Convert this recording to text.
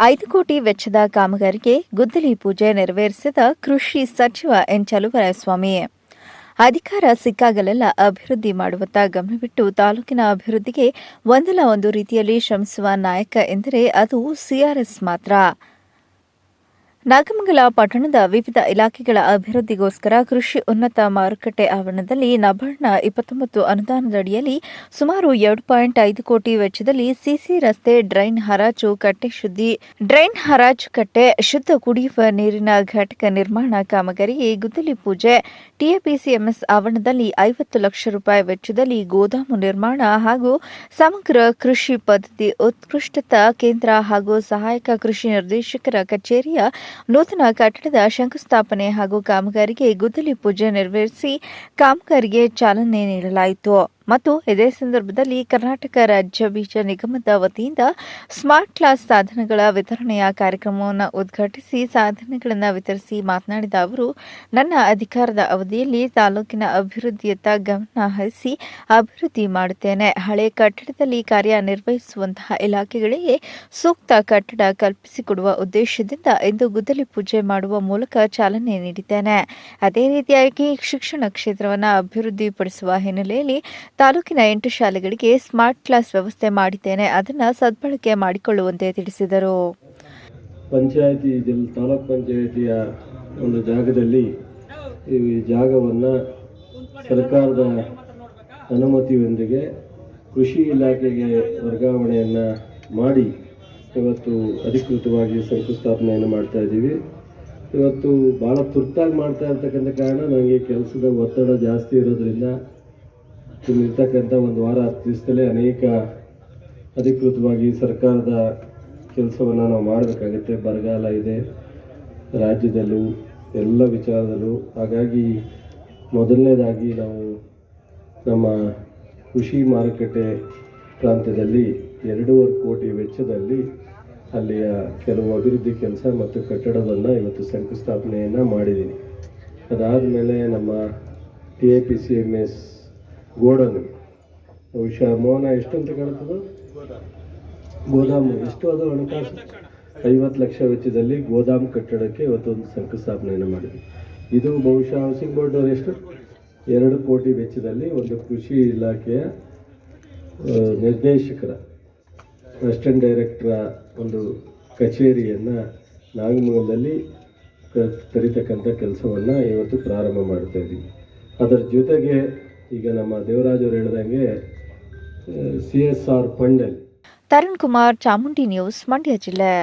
ಐದು ಕೋಟಿ ವೆಚ್ಚದ ಕಾಮಗಾರಿಗೆ ಗುದ್ದಲಿ ಪೂಜೆ ನೆರವೇರಿಸಿದ ಕೃಷಿ ಸಚಿವ ಎನ್ ಚಲುವರಾಯಸ್ವಾಮಿ ಅಧಿಕಾರ ಸಿಕ್ಕಾಗಲೆಲ್ಲ ಅಭಿವೃದ್ಧಿ ಮಾಡುವತ್ತ ಗಮನವಿಟ್ಟು ತಾಲೂಕಿನ ಅಭಿವೃದ್ಧಿಗೆ ಒಂದಲ್ಲ ಒಂದು ರೀತಿಯಲ್ಲಿ ಶ್ರಮಿಸುವ ನಾಯಕ ಎಂದರೆ ಅದು ಸಿಆರ್ಎಸ್ ಮಾತ್ರ. ನಾಗಮಂಗಲ ಪಟ್ಟಣದ ವಿವಿಧ ಇಲಾಖೆಗಳ ಅಭಿವೃದ್ಧಿಗೋಸ್ಕರ ಕೃಷಿ ಉನ್ನತ ಮಾರುಕಟ್ಟೆ ಆವರಣದಲ್ಲಿ ನಬಾರ್ಡ್ನ ಇಪ್ಪತ್ತೊಂಬತ್ತು ಅನುದಾನದಡಿಯಲ್ಲಿ ಸುಮಾರು ಎರಡು ಪಾಯಿಂಟ್ ಐದು ಕೋಟಿ ವೆಚ್ಚದಲ್ಲಿ ಸಿಸಿ ರಸ್ತೆ, ಡ್ರೈನ್ ಹರಾಜು ಕಟ್ಟೆ ಶುದ್ಧಿ, ಡ್ರೈನ್ ಹರಾಜು ಕಟ್ಟೆ ಶುದ್ಧ ಕುಡಿಯುವ ನೀರಿನ ಘಟಕ ನಿರ್ಮಾಣ ಕಾಮಗಾರಿಗೆ ಗುದ್ದಲಿ ಪೂಜೆ. ಟಿಎಪಿಸಿಎಂಎಸ್ ಆವರಣದಲ್ಲಿ ಐವತ್ತು ಲಕ್ಷ ರೂಪಾಯಿ ವೆಚ್ಚದಲ್ಲಿ ಗೋದಾಮು ನಿರ್ಮಾಣ ಹಾಗೂ ಸಮಗ್ರ ಕೃಷಿ ಪದ್ಧತಿ ಉತ್ಕೃಷ್ಟತಾ ಕೇಂದ್ರ ಹಾಗೂ ಸಹಾಯಕ ಕೃಷಿ ನಿರ್ದೇಶಕರ ಕಚೇರಿಯ ನೂತನ ಕಟ್ಟಡದ ಶಂಕುಸ್ಥಾಪನೆ ಹಾಗೂ ಕಾಮಗಾರಿಗೆ ಗುದ್ದಲಿ ಪೂಜೆ ನೆರವೇರಿಸಿ ಕಾಮಗಾರಿಗೆ ಚಾಲನೆ ನೀಡಲಾಯಿತು. ಮತ್ತು ಇದೇ ಸಂದರ್ಭದಲ್ಲಿ ಕರ್ನಾಟಕ ರಾಜ್ಯ ಬೀಜ ನಿಗಮದ ವತಿಯಿಂದ ಸ್ಮಾರ್ಟ್ ಕ್ಲಾಸ್ ಸಾಧನಗಳ ವಿತರಣೆಯ ಕಾರ್ಯಕ್ರಮವನ್ನು ಉದ್ಘಾಟಿಸಿ ಸಾಧನೆಗಳನ್ನು ವಿತರಿಸಿ ಮಾತನಾಡಿದ ಅವರು, ನನ್ನ ಅಧಿಕಾರದ ಅವಧಿಯಲ್ಲಿ ತಾಲೂಕಿನ ಅಭಿವೃದ್ಧಿಯತ್ತ ಗಮನ ಹರಿಸಿ ಅಭಿವೃದ್ಧಿ ಮಾಡುತ್ತೇನೆ. ಹಳೆ ಕಟ್ಟಡದಲ್ಲಿ ಕಾರ್ಯನಿರ್ವಹಿಸುವಂತಹ ಇಲಾಖೆಗಳಿಗೆ ಸೂಕ್ತ ಕಟ್ಟಡ ಕಲ್ಪಿಸಿಕೊಡುವ ಉದ್ದೇಶದಿಂದ ಇಂದು ಗುದ್ದಲಿ ಪೂಜೆ ಮಾಡುವ ಮೂಲಕ ಚಾಲನೆ ನೀಡಿದ್ದೇನೆ. ಅದೇ ರೀತಿಯಾಗಿ ಶಿಕ್ಷಣ ಕ್ಷೇತ್ರವನ್ನು ಅಭಿವೃದ್ಧಿಪಡಿಸುವ ಹಿನ್ನೆಲೆಯಲ್ಲಿ ತಾಲೂಕಿನ ಎಂಟು ಶಾಲೆಗಳಿಗೆ ಸ್ಮಾರ್ಟ್ ಕ್ಲಾಸ್ ವ್ಯವಸ್ಥೆ ಮಾಡಿದ್ದೇನೆ. ಅದನ್ನು ಸದ್ಬಳಕೆ ಮಾಡಿಕೊಳ್ಳುವಂತೆ ತಿಳಿಸಿದರು. ಪಂಚಾಯತಿ ತಾಲೂಕ್ ಪಂಚಾಯತಿಯ ಒಂದು ಜಾಗದಲ್ಲಿ ಈ ಜಾಗವನ್ನು ಸರ್ಕಾರದ ಅನುಮತಿಯೊಂದಿಗೆ ಕೃಷಿ ಇಲಾಖೆಗೆ ವರ್ಗಾವಣೆಯನ್ನು ಮಾಡಿ ಇವತ್ತು ಅಧಿಕೃತವಾಗಿ ಶಂಕುಸ್ಥಾಪನೆಯನ್ನು ಮಾಡ್ತಾ ಇದ್ದೀವಿ. ಇವತ್ತು ಭಾಳ ತುರ್ತಾಗಿ ಮಾಡ್ತಾ ಇರ್ತಕ್ಕಂಥ ಕಾರಣ ನನಗೆ ಕೆಲಸದ ಒತ್ತಡ ಜಾಸ್ತಿ ಇರೋದ್ರಿಂದ ಇಲ್ಲಿರ್ತಕ್ಕಂಥ ಒಂದು ವಾರ ಹತ್ತು ದಿವಸದಲ್ಲೇ ಅನೇಕ ಅಧಿಕೃತವಾಗಿ ಸರ್ಕಾರದ ಕೆಲಸವನ್ನು ನಾವು ಮಾಡಬೇಕಾಗುತ್ತೆ. ಬರಗಾಲ ಇದೆ. ರಾಜ್ಯದಲ್ಲೂ ಎಲ್ಲ ವಿಚಾರದಲ್ಲೂ. ಹಾಗಾಗಿ ಮೊದಲನೇದಾಗಿ ನಾವು ನಮ್ಮ ಕೃಷಿ ಮಾರುಕಟ್ಟೆ ಪ್ರಾಂತ್ಯದಲ್ಲಿ ಎರಡೂವರೆ ಕೋಟಿ ವೆಚ್ಚದಲ್ಲಿ ಅಲ್ಲಿಯ ಕೆಲವು ಅಭಿವೃದ್ಧಿ ಕೆಲಸ ಮತ್ತು ಕಟ್ಟಡವನ್ನು ಇವತ್ತು ಶಂಕುಸ್ಥಾಪನೆಯನ್ನು ಮಾಡಿದ್ದೀನಿ ಅದಾದಮೇಲೆ ನಮ್ಮ T A P C M S godown ಬಹುಶಃ ಮೌನ ಎಷ್ಟು ಅಂತ ಕಾಣ್ತದೆ? ಗೋದಾಮು. ಎಷ್ಟು ಅದು ಹಣಕಾಸು? ಐವತ್ತು ಲಕ್ಷ ವೆಚ್ಚದಲ್ಲಿ ಗೋದಾಮು ಕಟ್ಟಡಕ್ಕೆ ಇವತ್ತೊಂದು ಶಂಕುಸ್ಥಾಪನೆಯನ್ನು ಮಾಡಿದ್ವಿ ಇದು ಬಹುಶಃ ಹೌಸಿಂಗ್ ಬೋರ್ಡ್ ಅವ್ರು ಎಷ್ಟು? ಎರಡು ಕೋಟಿ ವೆಚ್ಚದಲ್ಲಿ ಒಂದು ಕೃಷಿ ಇಲಾಖೆಯ ನಿರ್ದೇಶಕರ, ಅಸಿಸ್ಟೆಂಟ್ ಡೈರೆಕ್ಟ್ರ ಒಂದು ಕಚೇರಿಯನ್ನು ನಾಗಮಂಗಲದಲ್ಲಿ ತರಿತಕ್ಕಂಥ ಕೆಲಸವನ್ನು ಇವತ್ತು ಪ್ರಾರಂಭ ಮಾಡ್ತಾ ಇದ್ದೀವಿ ಅದರ ಜೊತೆಗೆ ಈಗ ನಮ್ಮ ದೇವರಾಜ್ ಅವರು ಹೇಳ್ದಂಗೆ ಸಿ ಎಸ್ ಆರ್ ಫಂಡಲ್ಲಿ ತರುಣ್ ಕುಮಾರ್ ಚಾಮುಂಡಿ ನ್ಯೂಸ್ ಮಂಡ್ಯ ಜಿಲ್ಲೆ